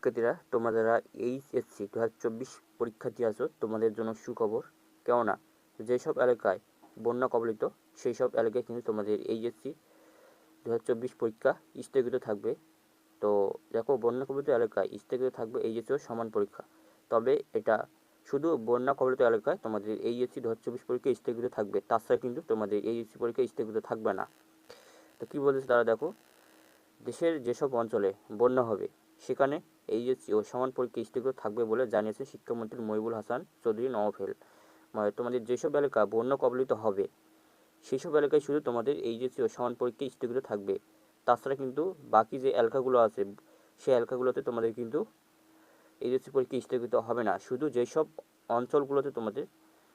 শিক্ষার্থীরা তোমরা যারা এইচএসসি দু হাজার চব্বিশ পরীক্ষার্থী আছো, তোমাদের জন্য সুখবর কেননা যেসব এলাকায় বন্যা কবলিত সেই সব এলাকায় কিন্তু তোমাদের এইচএসসি দু হাজার চব্বিশ পরীক্ষা স্থগিত থাকবে। তো দেখো, বন্যা কবলিত এলাকায় স্থগিত থাকবে এইচএসসিও সমান পরীক্ষা। তবে এটা শুধু বন্যা কবলিত এলাকায় তোমাদের এইচএসসি দু হাজার চব্বিশ পরীক্ষা স্থগিত থাকবে তাছাড়া কিন্তু তোমাদের এইচএসসি পরীক্ষা স্থগিত থাকবে না। তো কী বলতেছে তারা দেখো, দেশের যেসব অঞ্চলে বন্যা হবে, সেখানে ও সমান পরীক্ষা স্থগিত থাকবে বলে জানিয়েছে শিক্ষামন্ত্রী মহিবুল হাসান চৌধুরী নওফেল। মানে তোমাদের যেসব এলাকা বন্য কবলিত হবে সেই সব এলাকায় শুধু তোমাদের এইচএসসি ও সমান পরীক্ষা স্থগিত থাকবে। তাছাড়া কিন্তু বাকি যে এলাকাগুলো আছে, সেই এলাকাগুলোতে তোমাদের কিন্তু এইচএসসি পরীক্ষা স্থগিত হবে না। শুধু যেসব অঞ্চলগুলোতে তোমাদের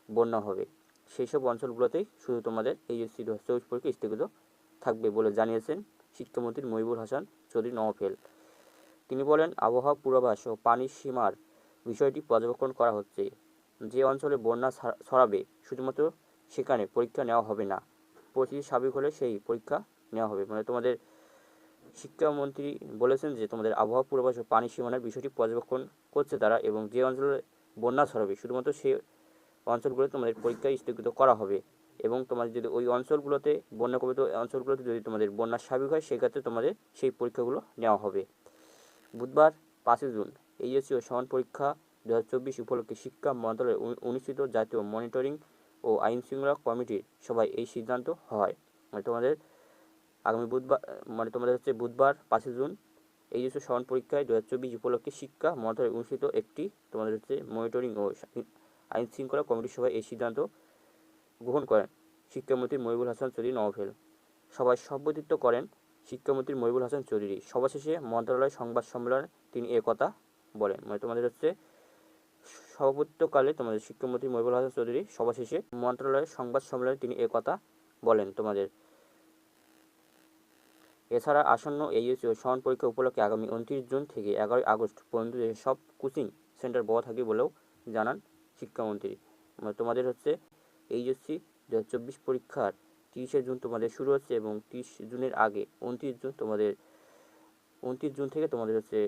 বন্যা হবে সেই সব অঞ্চলগুলোতেই শুধু তোমাদের এইচএসসি দু হাজার চব্বিশ পরীক্ষা স্থগিত থাকবে বলে জানিয়েছেন শিক্ষামন্ত্রী মহিবুল হাসান চৌধুরী নওফেল। তিনি বলেন, আবহাওয়া পূর্বাভাস ও পানির সীমার বিষয়টি পর্যবেক্ষণ করা হচ্ছে। যে অঞ্চলে বন্যা ছড়াবে, শুধুমাত্র সেখানে পরীক্ষা নেওয়া হবে না। পরিস্থিতি স্বাভাবিক হলে সেই পরীক্ষা নেওয়া হবে। মানে তোমাদের শিক্ষামন্ত্রী বলেছেন যে, তোমাদের আবহাওয়া পূর্বাভাস ও পানি সীমানার বিষয়টি পর্যবেক্ষণ করছে তারা এবং যে অঞ্চলে বন্যা ছড়াবে, শুধুমাত্র সেই অঞ্চলগুলোতে তোমাদের পরীক্ষা স্থগিত করা হবে এবং তোমাদের যদি ওই অঞ্চলগুলোতে বন্যা কবিত অঞ্চলগুলোতে যদি তোমাদের বন্যা স্বাভাবিক হয়, সেক্ষেত্রে তোমাদের সেই পরীক্ষাগুলো নেওয়া হবে। বুধবার পাঁচই জুন এইচএসসি ও সমান পরীক্ষা দু হাজার চব্বিশ উপলক্ষে শিক্ষা মন্ত্রণালয়ে অনু- অনুষ্ঠিত জাতীয় মনিটরিং ও আইন শৃঙ্খলা কমিটির সভায় এই সিদ্ধান্ত হয়। মানে তোমাদের আগামী বুধবার মানে তোমাদের হচ্ছে বুধবার পাঁচই জুন এইচএসসি সমান পরীক্ষায় দু হাজার চব্বিশ উপলক্ষে শিক্ষা মন্ত্রণালয়ে অনুষ্ঠিত একটি তোমাদের হচ্ছে মনিটরিং ও আইন শৃঙ্খলা কমিটির সভায় এই সিদ্ধান্ত গ্রহণ করেন শিক্ষামন্ত্রী মহিবুল হাসান চৌধুরী নওফেল সভায় সভাপতিত্ব করেন শিক্ষামন্ত্রী মহিবুল হাসান চৌধুরী। সভা শেষে মন্ত্রণালয় সংবাদ সম্মেলনে তিনি এ কথা বলেন। মানে তোমাদের হচ্ছে সভাপতিত্বকালে তোমাদের শিক্ষামন্ত্রী মহিবুল হাসান চৌধুরী সভা শেষে মন্ত্রণালয়ের সংবাদ সম্মেলনে তিনি এ কথা বলেন তোমাদের। এছাড়া আসন্ন এইচএসসি ও সমান পরীক্ষা উপলক্ষে আগামী উনত্রিশ জুন থেকে এগারোই আগস্ট পর্যন্ত সব কোচিং সেন্টার বন্ধ থাকবে বলেও জানান শিক্ষামন্ত্রী। মানে তোমাদের হচ্ছে এইচএসসি দু হাজার চব্বিশ পরীক্ষার তিরিশে জুন তোমাদের শুরু হচ্ছে এবং তিরিশ জুনের আগে উনত্রিশ জুন তোমাদের, উনত্রিশ জুন থেকে তোমাদের হচ্ছে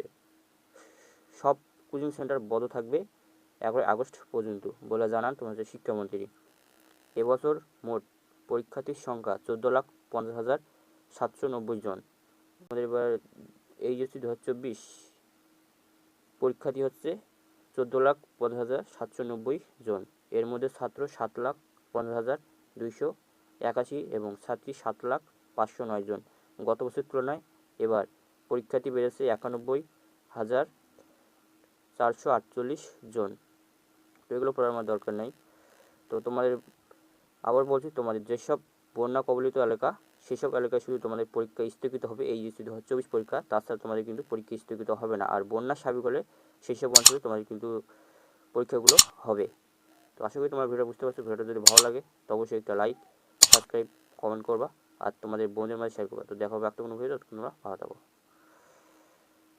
সব কোচিং সেন্টার বন্ধ থাকবে এগারোই আগস্ট পর্যন্ত বলে জানান তোমাদের শিক্ষামন্ত্রী। এবছর মোট পরীক্ষার্থীর সংখ্যা চোদ্দ লাখ পঞ্চাশ হাজার সাতশো নব্বই জন। আমাদের এবার এইচএসসি দু হাজার চব্বিশ পরীক্ষার্থী হচ্ছে চোদ্দ লাখ পঞ্চাশ হাজার সাতশো নব্বই জন। এর মধ্যে ছাত্র সাত লাখ পঞ্চাশ হাজার দুইশো একাশি এবং ছাত্রী সাত লাখ পাঁচশো নয় জন। গত বছরের তুলনায় এবার পরীক্ষার্থী বেড়েছে একানব্বই হাজার চারশো আটচল্লিশ জন। তো এগুলো পড়ার আমার দরকার নেই। তো তোমাদের আবার বলছি, তোমাদের যেসব বন্যা কবলিত এলাকা, সেসব এলাকায় শুধু তোমাদের পরীক্ষা স্থগিত হবে, এই যে দু চব্বিশ পরীক্ষা, তাছাড়া তোমাদের কিন্তু পরীক্ষা স্থগিত হবে না। আর বন্যা স্বাভাবিক হলে সেই সব অঞ্চলে তোমাদের কিন্তু পরীক্ষাগুলো হবে। তো আশা করি তোমার ভিডিও বুঝতে পারছ। ভিডিওটা যদি ভালো লাগে, তো অবশ্যই একটা লাইক সাবস্ক্রাইব কমেন্ট করবা আর তোমাদের বন্ধুদের মাঝে শেয়ার করবা। তো দেখা হবে একটা কোনো ভিডিও তোমরা ভালো থাকো।